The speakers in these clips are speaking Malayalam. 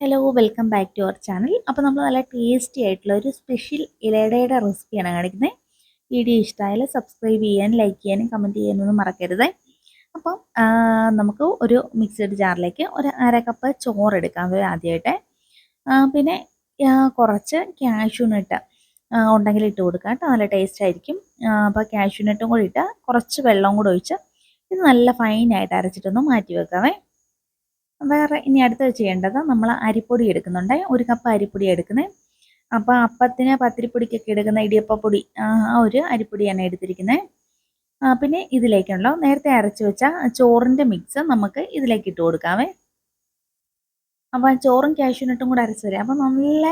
Hello welcome back to our channel അപ്പോൾ നമ്മൾ നല്ല ടേസ്റ്റി ആയിട്ടുള്ള ഒരു സ്പെഷ്യൽ ഇലയുടെ റെസിപ്പിയാണ് കാണിക്കുന്നത് വീഡിയോ ഇഷ്ടമായാൽ സബ്സ്ക്രൈബ് ചെയ്യാനും ലൈക്ക് ചെയ്യാനും കമന്റ് ചെയ്യാനൊന്നും മറക്കരുത്. അപ്പം നമുക്ക് ഒരു മിക്സഡ് ജാറിലേക്ക് ഒരു അര കപ്പ് ചോറ് എടുക്കാം ആദ്യമായിട്ട് പിന്നെ കുറച്ച് കാഷ്യൂനട്ട് ഉണ്ടെങ്കിൽ ഇട്ട് കൊടുക്കാം കേട്ടോ. നല്ല ടേസ്റ്റ് ആയിരിക്കും. അപ്പോൾ കാഷ്യൂനട്ടും കൂടി ഇട്ട് കുറച്ച് വെള്ളം കൂടെ ഒഴിച്ച് ഇത് നല്ല ഫൈനായിട്ട് അരച്ചിട്ടൊന്ന് മാറ്റി വെക്കാവേ. വേറെ ഇനി അടുത്തത് ചെയ്യേണ്ടത് നമ്മൾ അരിപ്പൊടി എടുക്കുന്നുണ്ട്. ഒരു കപ്പ് അരിപ്പൊടി എടുക്കുന്നത് അപ്പോൾ അപ്പത്തിന് പത്തിരിപ്പൊടിക്കൊക്കെ എടുക്കുന്ന ഇടിയപ്പപ്പൊടി ആ ഒരു അരിപ്പൊടിയാണ് എടുത്തിരിക്കുന്നത് പിന്നെ ഇതിലേക്കുണ്ടോ നേരത്തെ അരച്ച് വെച്ച ചോറിന്റെ മിക്സ് നമുക്ക് ഇതിലേക്ക് ഇട്ട് കൊടുക്കാവേ. അപ്പോൾ ചോറും കാഷ്യൂനട്ടും കൂടെ അരച്ച് തരാം. അപ്പോൾ നല്ല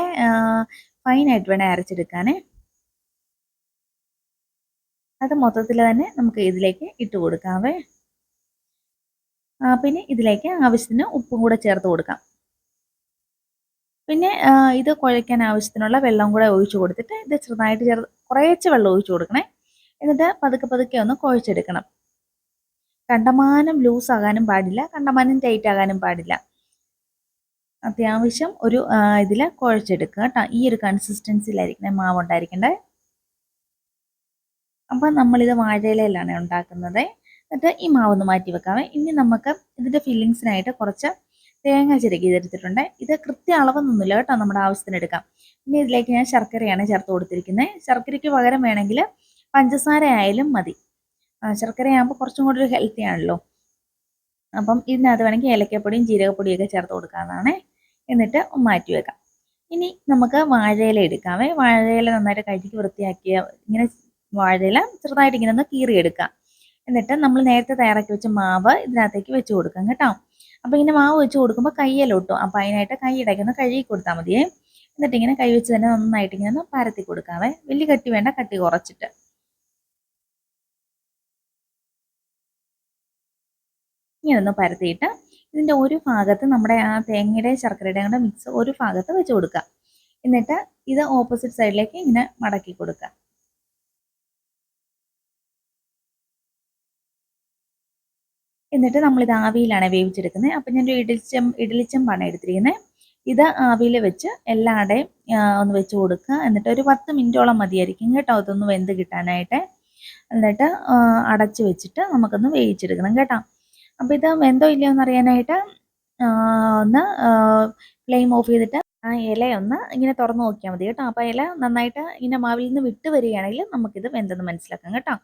ഫൈനായിട്ട് വേണേൽ അരച്ചെടുക്കാനേ. അത് മൊത്തത്തിൽ തന്നെ നമുക്ക് ഇതിലേക്ക് ഇട്ട് കൊടുക്കാവേ. പിന്നെ ഇതിലേക്ക് ആവശ്യത്തിന് ഉപ്പും കൂടെ ചേർത്ത് കൊടുക്കാം. പിന്നെ ഇത് കുഴയ്ക്കാൻ ആവശ്യത്തിനുള്ള വെള്ളം കൂടെ ഒഴിച്ചു കൊടുത്തിട്ട് ഇത് ചെറുതായിട്ട് ചേർത്ത് കുറേശ്ശെ വെള്ളം ഒഴിച്ചു കൊടുക്കണേ. എന്നിട്ട് പതുക്കെ പതുക്കെ ഒന്ന് കുഴച്ചെടുക്കണം. കണ്ടമാനം ലൂസ് ആകാനും പാടില്ല കണ്ടമാനം ടൈറ്റ് ആകാനും പാടില്ല. അത്യാവശ്യം ഒരു ഇതിൽ കുഴച്ചെടുക്കുക കേട്ടോ. ഈ ഒരു കൺസിസ്റ്റൻസിയിലായിരിക്കണേ മാവ് അപ്പം നമ്മളിത് വാഴയിലയിലാണ് ഉണ്ടാക്കുന്നത്. എന്നിട്ട് ഈ മാവ് ഒന്ന് മാറ്റി വെക്കാമേ ഇനി നമുക്ക് ഇതിന്റെ ഫില്ലിങ്സിനായിട്ട് കുറച്ച് തേങ്ങ ചിരകി ഇതെടുത്തിട്ടുണ്ട് ഇത് കൃത്യ അളവൊന്നുമില്ല കേട്ടോ നമ്മുടെ ആവശ്യത്തിന് എടുക്കാം. ഇനി ഇതിലേക്ക് ഞാൻ ശർക്കരയാണ് ചേർത്ത് കൊടുത്തിരിക്കുന്നത്. ശർക്കരയ്ക്ക് പകരം വേണമെങ്കിൽ പഞ്ചസാര ആയാലും മതി ശർക്കരയാകുമ്പോൾ കുറച്ചും കൂടി ഒരു ഹെൽത്തി ആണല്ലോ. അപ്പം ഇതിനകത്ത് വേണമെങ്കിൽ ഏലക്കപ്പൊടിയും ജീരകപ്പൊടിയൊക്കെ ചേർത്ത് കൊടുക്കാവുന്നതാണ്. എന്നിട്ട് മാറ്റി വെക്കാം. ഇനി നമുക്ക് വാഴയില എടുക്കാവേ. വാഴയില നന്നായിട്ട് കഴുകി വൃത്തിയാക്കിയ ഇങ്ങനെ വാഴയില ചെറുതായിട്ട് ഇങ്ങനെ ഒന്ന് കീറിയെടുക്കാം. എന്നിട്ട് നമ്മൾ നേരത്തെ തയ്യാറാക്കി വെച്ച മാവ് ഇതിനകത്തേക്ക് വെച്ച് കൊടുക്കാം കേട്ടോ. അപ്പോൾ ഇങ്ങനെ മാവ് വെച്ച് കൊടുക്കുമ്പോൾ കയ്യിലൊട്ടും അപ്പോൾ അതിനായിട്ട് കൈ ഇടയ്ക്കൊന്ന് കഴുകി കൊടുത്താൽ മതിയേ. എന്നിട്ട് ഇങ്ങനെ കൈ വെച്ച് തന്നെ നന്നായിട്ട് ഇങ്ങനെ ഒന്ന് പരത്തി കൊടുക്കാവേ. വലിയ കട്ടി വേണ്ട കട്ടി കുറച്ചിട്ട്. ഇങ്ങനെ ഒന്ന് പരത്തിയിട്ട് ഇതിന്റെ ഒരു ഭാഗത്ത് നമ്മുടെ ആ തേങ്ങയുടെ ശർക്കരയുടെ കൂടെ മിക്സ് ഒരു ഭാഗത്ത് വെച്ച് കൊടുക്കുക. എന്നിട്ട് ഇത് ഓപ്പോസിറ്റ് സൈഡിലേക്ക് ഇങ്ങനെ മടക്കി കൊടുക്കുക. എന്നിട്ട് നമ്മൾ നമ്മളിത് ആവിയിലാണ് വേവിച്ചെടുക്കുന്നത്. അപ്പം ഞാൻ ഇഡലിച്ചം ഇഡലിച്ചമ്പാണ് എടുത്തിരിക്കുന്നത്. ഇത് ആവിയിൽ വെച്ച് എല്ലാടെയും ഒന്ന് വെച്ച് കൊടുക്കുക. എന്നിട്ട് ഒരു പത്ത് മിനിറ്റോളം മതിയായിരിക്കും കേട്ടോ അതൊന്ന് വെന്ത് കിട്ടാനായിട്ട്. എന്നിട്ട് അടച്ച് വെച്ചിട്ട് നമുക്കൊന്ന് വേവിച്ചെടുക്കണം കേട്ടോ. അപ്പോൾ ഇത് വെന്തോ ഇല്ലയോ എന്ന് അറിയാനായിട്ട് ഒന്ന് ഫ്ലെയിം ഓഫ് ചെയ്തിട്ട് ആ ഇല ഒന്ന് ഇങ്ങനെ തുറന്ന് നോക്കിയാൽ മതി കേട്ടോ. അപ്പോൾ ഇല നന്നായിട്ട് ഇങ്ങനെ മാവിൽ നിന്ന് വിട്ട് വരികയാണെങ്കിൽ നമുക്കിത് വെന്തെന്ന് മനസ്സിലാക്കാം കേട്ടോ.